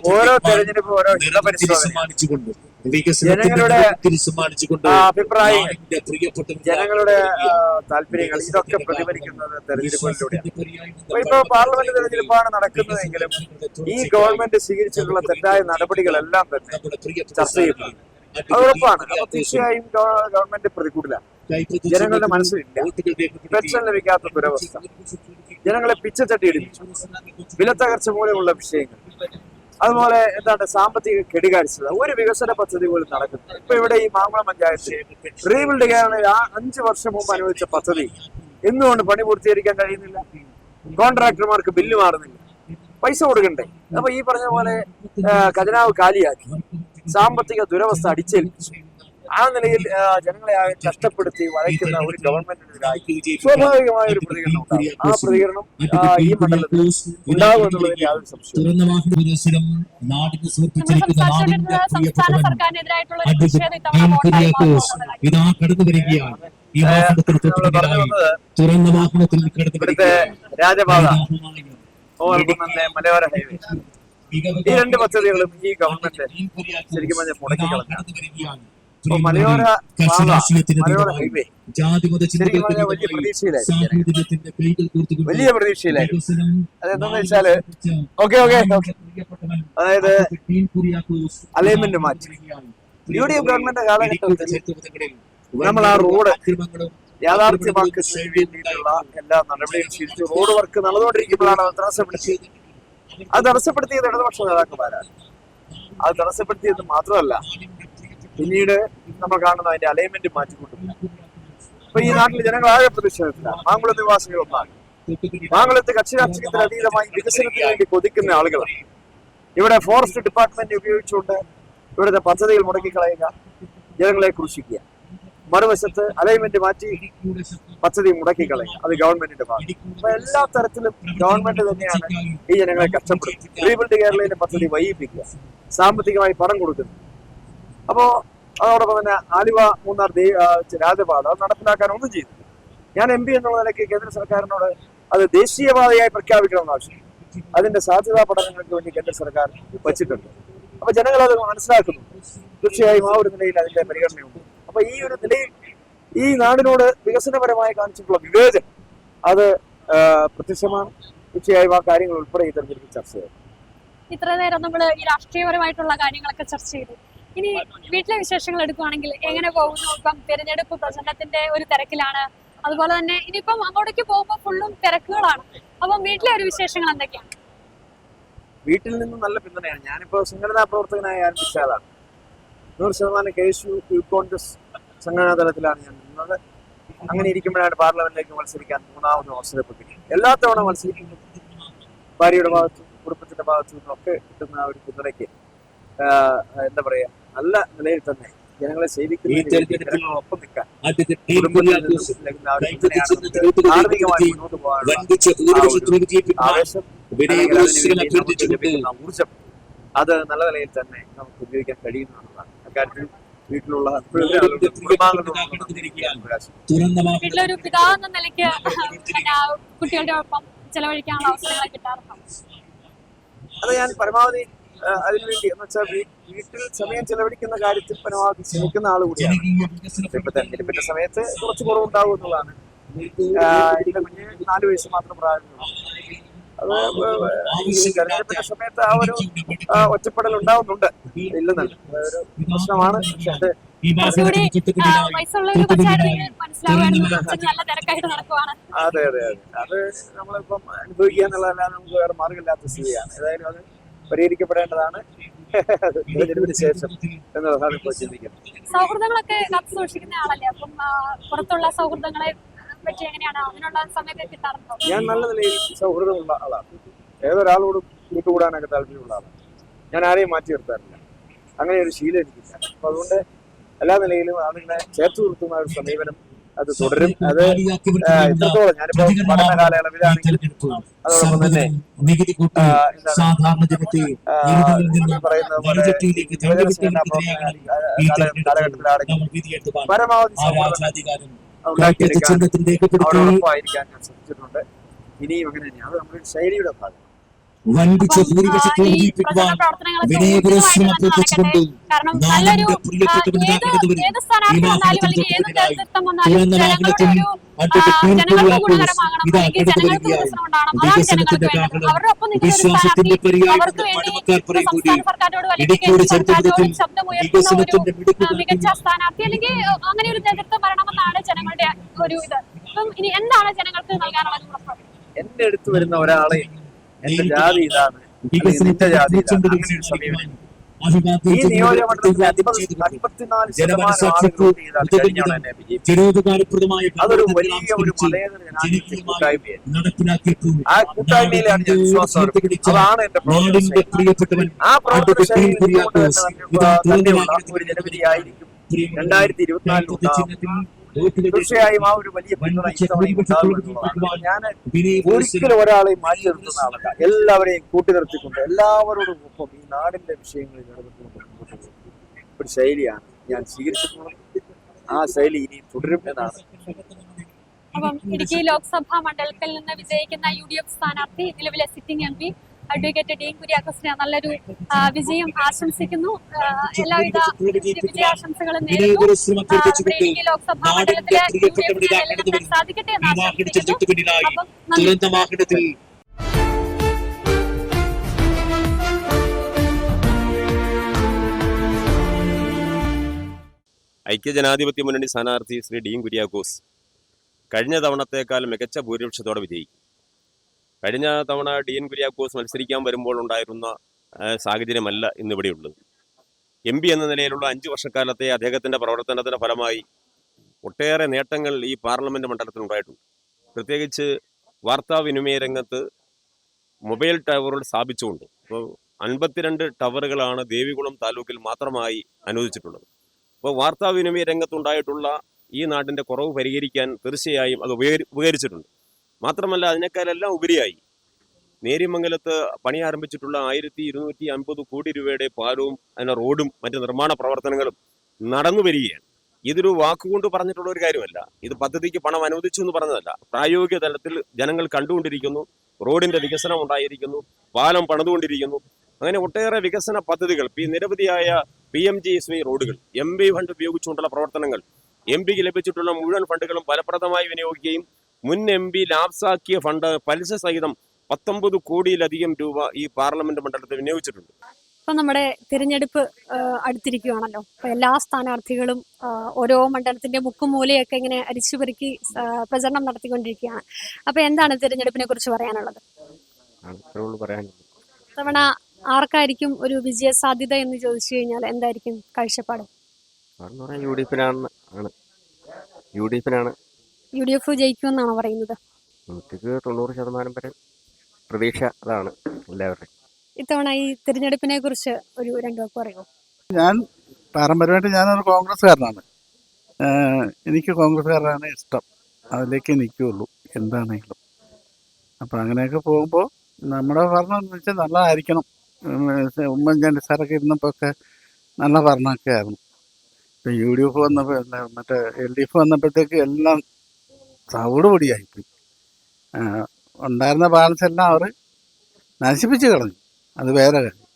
സമ്മാനിച്ചുകൊണ്ട് വികസനത്തിന്റെ സമ്മാനിച്ചുകൊണ്ട് പ്രിയപ്പെട്ട ജനങ്ങളുടെ താല്പര്യങ്ങൾ. ഇതൊക്കെ പ്രതിഫലിക്കുന്നത് തെരഞ്ഞെടുപ്പിലൂടെയാണ്. ഇപ്പൊ പാർലമെന്റ് തെരഞ്ഞെടുപ്പാണ് നടക്കുന്നതെങ്കിലും ഈ ഗവൺമെന്റ് സ്വീകരിച്ചിട്ടുള്ള തെറ്റായ നടപടികളെല്ലാം തന്നെ ചർച്ച ചെയ്യപ്പെടും അത് ഉറപ്പാണ്. തീർച്ചയായും ഗവൺമെന്റ് പ്രതികൂടില്ല. ജനങ്ങളുടെ മനസ്സിലില്ല. പെൻഷൻ ലഭിക്കാത്ത ദുരവസ്ഥ. ജനങ്ങളെ പിച്ചച്ചട്ടി ഇടിപ്പിച്ചു. വിലത്തകർച്ച പോലെയുള്ള വിഷയങ്ങൾ. അതുപോലെ എന്താണ് സാമ്പത്തിക കെടുകാഴ്ചത ഒരു വികസന പദ്ധതി പോലും നടക്കുന്നു ഇപ്പൊ ഇവിടെ ഈ മാമ്പളം പഞ്ചായത്ത് റീബിൽഡ് കേരളയിൽ ആ അഞ്ചു വർഷം മുമ്പ് അനുവദിച്ച പദ്ധതി എന്തുകൊണ്ട് പണി പൂർത്തീകരിക്കാൻ കഴിയുന്നില്ല? കോൺട്രാക്ടർമാർക്ക് ബില്ല് മാറുന്നില്ല. പൈസ കൊടുക്കണ്ടേ? അപ്പൊ ഈ പറഞ്ഞ പോലെ ഖജനാവ് കാലിയാക്കി. സാമ്പത്തിക ദുരവസ്ഥ അടിച്ചേൽപ്പിച്ചു. ആ നിലയിൽ ജനങ്ങളെ ആകെ കഷ്ടപ്പെടുത്തി വരയ്ക്കുന്ന ഒരു ഗവൺമെന്റിനെതിരായി സ്വാഭാവികമായ ഒരു പ്രതികരണം ഉണ്ടാകും. ആ പ്രതികരണം ഈ മണ്ഡലത്തിൽ ഉണ്ടാകുമെന്നുള്ളതിൽ യാതൊരു സംശയവും തുറന്ന വാഹനത്തിൽ ഇവിടുത്തെ രാജപാത മലയോര ഹൈവേ. ഈ രണ്ട് പദ്ധതികളും ഈ ഗവൺമെന്റ് ശരിക്കും പറഞ്ഞാൽ മുടക്കി കളഞ്ഞു. അപ്പൊ മലയോര വലിയ പ്രതീക്ഷയിലായിരുന്നു അതെന്താന്ന് വെച്ചാൽ ഓക്കെ ഓക്കെ. അതായത് അലൈൻമെന്റ് മാറ്റി യു ഡി എഫ് ഗവൺമെന്റ് കാലഘട്ടത്തിൽ നമ്മൾ ആ റോഡ് യാഥാർത്ഥ്യമാക്കി വേണ്ടിയിട്ടുള്ള എല്ലാ നടപടികളും സ്വീകരിച്ചു റോഡ് വർക്ക് നടന്നുകൊണ്ടിരിക്കുമ്പോഴാണ് അത് തടസ്സപ്പെടുത്തിയത്. അത് തടസ്സപ്പെടുത്തിയത് ഇടതുപക്ഷ നേതാക്കന്മാരാണ്. അത് തടസ്സപ്പെടുത്തിയത് മാത്രമല്ല പിന്നീട് നമ്മൾ കാണുന്ന അതിന്റെ അലൈൻമെന്റ് മാറ്റിക്കൊണ്ടു അപ്പൊ ഈ നാട്ടിലെ ജനങ്ങൾ ആകെ പ്രതിഷേധത്തിലാണ് മാങ്കുളം നിവാസികൾ ഒന്നാണ് മാങ്കുളത്ത് കക്ഷി രാഷ്ട്രീയത്തിന് അതീതമായി വികസനത്തിന് വേണ്ടി കൊതിക്കുന്ന ആളുകളാണ്. ഇവിടെ ഫോറസ്റ്റ് ഡിപ്പാർട്ട്മെന്റ് ഉപയോഗിച്ചുകൊണ്ട് ഇവിടുത്തെ പദ്ധതികൾ മുടക്കിക്കളയുക ജനങ്ങളെ ക്രൂശിക്കുക. മറുവശത്ത് അലൈൻമെന്റ് മാറ്റി പദ്ധതി മുടക്കിക്കളയുക. അത് ഗവൺമെന്റിന്റെ ഭാഗം. അപ്പൊ എല്ലാ തരത്തിലും ഗവൺമെന്റ് തന്നെയാണ് ഈ ജനങ്ങളെ കഷ്ടപ്പെടുന്നത് റീബിൽഡ് കേരളയിലെ പദ്ധതി വൈകിപ്പിക്കുക. സാമ്പത്തികമായി പണം കൊടുക്കുന്നു. അപ്പോ അതോടൊപ്പം തന്നെ ആലുവ മൂന്നാർ രാജപാത നടപ്പിലാക്കാൻ ഒന്നും ചെയ്തു ഞാൻ എം പി എന്നുള്ള നിലയ്ക്ക് കേന്ദ്ര സർക്കാരിനോട് അത് ദേശീയപാതയായി പ്രഖ്യാപിക്കണമെന്ന് ആവശ്യം അതിന്റെ സാധ്യതാ പഠനങ്ങൾക്ക് വേണ്ടി കേന്ദ്ര സർക്കാർ വച്ചിട്ടുണ്ട്. അപ്പൊ ജനങ്ങൾ അത് മനസ്സിലാക്കുന്നു. തീർച്ചയായും ആ ഒരു നിലയിൽ അതിന്റെ പരിഗണനയുണ്ട്. അപ്പൊ ഈ ഒരു നിലയിൽ ഈ നാടിനോട് വികസനപരമായി കാണിച്ചിട്ടുള്ള വിവേചനം അത് പ്രത്യക്ഷമാണ്. തീർച്ചയായും ആ കാര്യങ്ങൾ ഉൾപ്പെടെ ഈ തെരഞ്ഞെടുപ്പിൽ ചർച്ച ചെയ്യും ഇത്ര നേരം നമ്മൾ ഈ രാഷ്ട്രീയപരമായിട്ടുള്ള കാര്യങ്ങളൊക്കെ ചർച്ച ചെയ്തു. ഇനി വീട്ടിലെ വിശേഷങ്ങൾ എടുക്കുവാണെങ്കിൽ എങ്ങനെ പോകുന്നു? ഇപ്പം തിരഞ്ഞെടുപ്പ് പ്രചരണത്തിന്റെ ഒരു തിരക്കിലാണ്. അതുപോലെ തന്നെ ഇനിയിപ്പം അങ്ങോട്ടേക്ക് പോകുമ്പോൾ ഫുള്ളും തിരക്കുകളാണ്. അപ്പം വീട്ടിലെ ഒരു വിശേഷങ്ങൾ എന്തൊക്കെയാണ്? വീട്ടിൽ നിന്നും നല്ല പിന്തുണയാണ്. ഞാനിപ്പോ സംഘടനാ പ്രവർത്തകനായി ആരംഭിച്ച ആളാണ് നൂറ് ശതമാനം K S U youth Congress സംഘടനാ തലത്തിലാണ് ഞാൻ നിന്നത്. അങ്ങനെ ഇരിക്കുമ്പോഴാണ് പാർലമെന്റിലേക്ക് മത്സരിക്കാൻ മൂന്നാമത് അവസരപ്പെട്ടിരിക്കുന്നത് എല്ലാ തവണ മത്സരിക്കുന്നു ഭാര്യയുടെ ഭാഗത്തും കുടുംബത്തിന്റെ ഭാഗത്തു നിന്നും ഒക്കെ കിട്ടുന്ന ഒരു പിന്തുണയ്ക്ക് എന്താ പറയാ നല്ല നിലയിൽ തന്നെ ജനങ്ങളെ ഈ സേവിക്കുന്നതിന് വേണ്ടി തെരഞ്ഞെടുപ്പിൽ ജനങ്ങളോടൊപ്പം നിൽക്കാൻ അഡ്വക്കേറ്റ് എം കുടുംബത്തിൽ നിന്ന് കുര്യാക്കോസ് ലഭിക്കുന്ന ആ ഒരു പിന്തുണയാണ് നമുക്ക് ധാർമ്മികമായി മുന്നോട്ട് പോകാനുള്ള വൻപിച്ച ഭൂരിപക്ഷത്തിൽ വിജയിപ്പിക്കാൻ ആവേശം വിനയകോശികൾ അഭ്യർത്ഥിച്ചുകൊണ്ട് ലഭിക്കുന്ന ഊർജം അത് നല്ല നിലയിൽ തന്നെ നമുക്ക് ഉപയോഗിക്കാൻ കഴിയുന്നതാണ് അക്കാര്യത്തിൽ വീട്ടിലുള്ള വീട്ടിലൊരു പിതാവ് എന്ന നിലയ്ക്ക് കുട്ടികളുടെ ഒപ്പം ചെലവഴിക്കാനുള്ള അവസരങ്ങൾ കിട്ടാറുണ്ടോ? അത് ഞാൻ പരമാവധി അതിനുവേണ്ടി എന്ന് വെച്ചാൽ വീട്ടിൽ സമയം ചെലവഴിക്കുന്ന കാര്യത്തിൽ പരമാവധി ശ്രമിക്കുന്ന ആൾ കൂടിയാണ്. ഇപ്പൊ തെരഞ്ഞെടുപ്പിന്റെ സമയത്ത് കുറച്ച് കുറവുണ്ടാവും എന്നുള്ളതാണ്. എന്റെ കുഞ്ഞ് നാല് വയസ്സ് മാത്രം പ്രായമുള്ളൂ. അത് തെരഞ്ഞെടുപ്പിന്റെ സമയത്ത് ആ ഒരു ഒറ്റപ്പെടൽ ഉണ്ടാവുന്നുണ്ട്. ഇല്ലെന്നല്ല. പ്രശ്നമാണ്. പക്ഷെ അത് അതെ അതെ അതെ. അത് നമ്മളിപ്പം അനുഭവിക്കുക എന്നുള്ളതല്ലാതെ നമുക്ക് വേറെ മാർഗമില്ലാത്ത സ്ഥിതിയാണ്. ഏതായാലും അത് പരിഹരിക്കപ്പെടേണ്ടതാണ്. തെരഞ്ഞെടുപ്പിന് ശേഷം എന്നുള്ളതാണ് ഇപ്പോൾ ചിന്തിക്കുന്നത് സൗഹൃദങ്ങളൊക്കെ കാത്തു സൂക്ഷിക്കുന്ന ആളല്ലേ? അപ്പം പുറത്തുള്ള സൗഹൃദങ്ങളെ പറ്റി എങ്ങനെയാണ്? അതിനുള്ള സമയത്ത് കിട്ടാറുണ്ടോ? ഞാൻ നല്ല നിലയിൽ സൗഹൃദമുള്ള ആളാണ്. ഏതൊരാളോടും കൂട്ടുകൂടാനൊക്കെ താല്പര്യമുള്ള ആളാണ്. ഞാൻ ആരെയും മാറ്റി നിർത്താറില്ല. അങ്ങനെ ഒരു ശീലം എനിക്കില്ല. അപ്പൊ അതുകൊണ്ട് എല്ലാ നിലയിലും ആളുകളെ ചേർത്ത് നിർത്തുന്ന ഒരു സമീപനം അത് തുടരും. അത് ഇത്രത്തോളം. ഞാനിപ്പോ പഠന കാലയളവിലാണെങ്കിൽ അതോടൊപ്പം തന്നെ നികുതി കൂട്ടി സാധാരണ ജനത്തെ പറയുന്നത് പോലെ കാലഘട്ടത്തിലാണെങ്കിൽ പരമാവധി ഉണ്ടാക്കിയെടുക്കാൻ ആയിരിക്കാൻ ഞാൻ ശ്രമിച്ചിട്ടുണ്ട്. ഇനിയും അങ്ങനെ തന്നെയാണ് അത് നമ്മുടെ ശൈലിയുടെ ഭാഗം. വൻപിച്ച ഭൂരിപക്ഷത്തോട് ഈ വിനയപുരശ്രമം നാടിന്റെ വാഹനത്തിൽ ഇതാ കടന്നു വരികയായി വികസനത്തിന്റെ വിശ്വാസത്തിന്റെ പര്യായം ഇടുക്കിയുടെ ചരിത്രത്തിൽ അങ്ങനെ ഒരു നേതൃത്വം വരണമെന്നാണ് ജനങ്ങളുടെ ഒരു ഇത്. ഇനി എന്താണ് ജനങ്ങൾക്ക്? എന്റെ അടുത്ത് വരുന്ന ഒരാളെ എന്റെ ജാതി ഇതാണ്. നിന്റെ ജാതി ഈ നിയോജകമണ്ഡലത്തിൽ അൻപത് അൻപത്തിനാല് ശതമാനം. ജനോപകാരപ്രദമായ അതൊരു വലിയ ഒരു കൂട്ടായ്മയാണ് ആ കൂട്ടായ്മയിലാണ് ഞാൻ വിശ്വാസം. അതാണ് എന്റെ. പ്രിയപ്പെട്ടവൻ ആ പ്രവർത്തന ഒരു ജനവിധിയായിരിക്കും. രണ്ടായിരത്തി ഇരുപത്തിനാലിൽ തീർച്ചയായും ആ ഒരു വലിയ പിന്തുണ. ഞാൻ ഒരിക്കലും ഒരാളെയും മാറ്റി നിർത്തുന്ന ആളല്ല. എല്ലാവരെയും കൂട്ടി നിർത്തിക്കൊണ്ട് എല്ലാവരോടും ഒപ്പം ഈ നാടിന്റെ വിഷയങ്ങളിൽ ഇടപെട്ടുകൊണ്ട് ഒരു ശൈലിയാണ് ഞാൻ സ്വീകരിച്ചിട്ടുള്ളത്. ആ ശൈലി ഇനിയും തുടരും എന്നാണ്. അപ്പം ഇടുക്കി ലോക്സഭാ മണ്ഡലത്തിൽ നിന്ന് വിജയിക്കുന്ന യു ഡി എഫ് സ്ഥാനാർത്ഥി നിലവിലെ sitting M P advocate Dean കുര്യാക്കോസിന് നല്ലൊരു വിജയം ആശംസിക്കുന്നു. എല്ലാവിധ വിജയാശംസകളും ലോക്സഭാ മണ്ഡലത്തിലെ സാധിക്കട്ടെ എന്ന് ആശംസിക്കുന്നു. വാഹനത്തിൽ ഐക്യജനാധിപത്യ മുന്നണി സ്ഥാനാർത്ഥി ശ്രീ ഡീൻ കുര്യാക്കോസ് കഴിഞ്ഞ തവണത്തേക്കാൾ മികച്ച ഭൂരിപക്ഷത്തോടെ വിജയിക്കും. കഴിഞ്ഞ തവണ ഡി എൻ കുര്യാക്കോസ് മത്സരിക്കാൻ വരുമ്പോൾ ഉണ്ടായിരുന്ന സാഹചര്യമല്ല ഇന്നിവിടെ ഉള്ളത്. എം പി എന്ന നിലയിലുള്ള അഞ്ച് വർഷക്കാലത്തെ അദ്ദേഹത്തിന്റെ പ്രവർത്തനത്തിന്റെ ഫലമായി ഒട്ടേറെ നേട്ടങ്ങൾ ഈ പാർലമെന്റ് മണ്ഡലത്തിൽ ഉണ്ടായിട്ടുണ്ട്. പ്രത്യേകിച്ച് വാർത്താവിനിമയ രംഗത്ത് മൊബൈൽ ടവറുകൾ സ്ഥാപിച്ചുകൊണ്ട്. ഇപ്പോൾ അൻപത്തിരണ്ട് ടവറുകളാണ് ദേവികുളം താലൂക്കിൽ മാത്രമായി അനുവദിച്ചിട്ടുള്ളത്. അപ്പോൾ വാർത്താവിനിമയ രംഗത്തുണ്ടായിട്ടുള്ള ഈ നാടിന്റെ കുറവ് പരിഹരിക്കാൻ തീർച്ചയായും അത് ഉപകരി ഉപകരിച്ചിട്ടുണ്ട്. മാത്രമല്ല അതിനേക്കാളെല്ലാം ഉപരിയായി. നേര്യമംഗലത്ത് പണി ആരംഭിച്ചിട്ടുള്ള ആയിരത്തി ഇരുന്നൂറ്റി അൻപത് കോടി രൂപയുടെ പാലവും അതിന്റെ റോഡും മറ്റ് നിർമ്മാണ പ്രവർത്തനങ്ങളും നടന്നു വരികയാണ്. ഇതൊരു വാക്കുകൊണ്ട് പറഞ്ഞിട്ടുള്ള ഒരു കാര്യമല്ല. ഇത് പദ്ധതിക്ക് പണം അനുവദിച്ചു എന്ന് പറഞ്ഞതല്ല. പ്രായോഗിക തലത്തിൽ ജനങ്ങൾ കണ്ടുകൊണ്ടിരിക്കുന്നു. റോഡിന്റെ വികസനം ഉണ്ടായിരിക്കുന്നു. പാലം പണിതുകൊണ്ടിരിക്കുന്നു. അങ്ങനെ ഒട്ടേറെ വികസന പദ്ധതികൾ നിരവധിയായ P M G S Y റോഡുകൾ എം ബി ഫണ്ട് ഉപയോഗിച്ചുകൊണ്ടുള്ള പ്രവർത്തനങ്ങൾ എം പിക്ക് ലഭിച്ചിട്ടുള്ള മുഴുവൻ ഫണ്ടുകളും ഫലപ്രദമായി വിനിയോഗിക്കുകയും മുൻ എം പി ലാപ്സാക്കിയ ഫണ്ട് പലിശ സഹിതം പത്തൊമ്പത് കോടിയിലധികം രൂപ ഈ പാർലമെന്റ് മണ്ഡലത്തിൽ വിനിയോഗിച്ചിട്ടുണ്ട്. ഇപ്പൊ നമ്മുടെ തിരഞ്ഞെടുപ്പ് അടുത്തിരിക്കുകയാണല്ലോ. അപ്പൊ എല്ലാ സ്ഥാനാർത്ഥികളും ഓരോ മണ്ഡലത്തിന്റെ മുക്കും മൂലയൊക്കെ ഇങ്ങനെ അരിച്ചുപെറുക്കി പ്രചരണം നടത്തിക്കൊണ്ടിരിക്കുകയാണ്. അപ്പൊ എന്താണ് തിരഞ്ഞെടുപ്പിനെ കുറിച്ച് പറയാനുള്ളത്? പറയാനുള്ളത്. തവണ ആർക്കായിരിക്കും ഒരു വിജയ സാധ്യത എന്ന് ചോദിച്ചു കഴിഞ്ഞാൽ എന്തായിരിക്കും കാഴ്ചപ്പാട്? യു ഡി എഫിനാണ് ആണ്. യു ഡി എഫിനാണ് യു ഡി എഫ് ജയിക്കുമെന്നാണ് പറയുന്നത്? നൂറ്റിക്ക് തൊണ്ണൂറ് ശതമാനം വരെ പ്രതീക്ഷ അതാണ് എല്ലാവരുടെയും. ഇത്തവണ ഈ തിരഞ്ഞെടുപ്പിനെ കുറിച്ച് ഒരു രണ്ടു വാക്ക് പറയുമോ? ഞാൻ പാരമ്പര്യമായിട്ട് ഞാനൊരു കോൺഗ്രസ്സുകാരനാണ്. എനിക്ക് കോൺഗ്രസ്സുകാരാണ് ഇഷ്ടം. അതിലേക്ക് നിൽക്കുകയുള്ളൂ എന്താണെങ്കിലും. അപ്പം അങ്ങനെയൊക്കെ പോകുമ്പോൾ നമ്മുടെ ഭരണം എന്ന് വെച്ചാൽ നല്ലതായിരിക്കണം. ഉമ്മൻചാണ്ടി സാറൊക്കെ ഇരുന്നപ്പോൾ ഒക്കെ നല്ല ഭരണമൊക്കെ ആയിരുന്നു. യു ഡി എഫ് വന്നപ്പോൾ അല്ല, മറ്റേ എൽ ഡി എഫ് വന്നപ്പോഴത്തേക്ക് എല്ലാം ചവിടുപൊടിയായിപ്പോയി ഉണ്ടായിരുന്ന ബാലൻസ് എല്ലാം അവർ നശിപ്പിച്ച് കളഞ്ഞു. അത് വേറെ കാര്യം.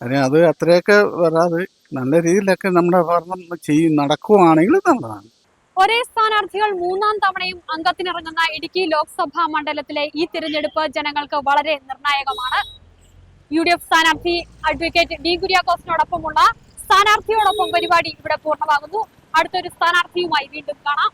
കാര്യം അത് അത്രയൊക്കെ വരാതെ നല്ല രീതിയിലൊക്കെ നമ്മുടെ ഭരണം ചെയ്യും നടക്കുവാണെങ്കിൽ നല്ലതാണ്. ഒരേ സ്ഥാനാർത്ഥികൾ മൂന്നാം തവണയും അംഗത്തിനിറങ്ങുന്ന ഇടുക്കി ലോക്സഭാ മണ്ഡലത്തിലെ ഈ തിരഞ്ഞെടുപ്പ് ജനങ്ങൾക്ക് വളരെ നിർണായകമാണ്. യു ഡി എഫ് സ്ഥാനാർത്ഥി അഡ്വക്കേറ്റ് ഡി കുര്യാക്കോസിനോടൊപ്പമുള്ള സ്ഥാനാർത്ഥിയോടൊപ്പം പരിപാടി ഇവിടെ പൂർണമാകുന്നു. അടുത്തൊരു സ്ഥാനാർത്ഥിയുമായി വീണ്ടും കാണാം.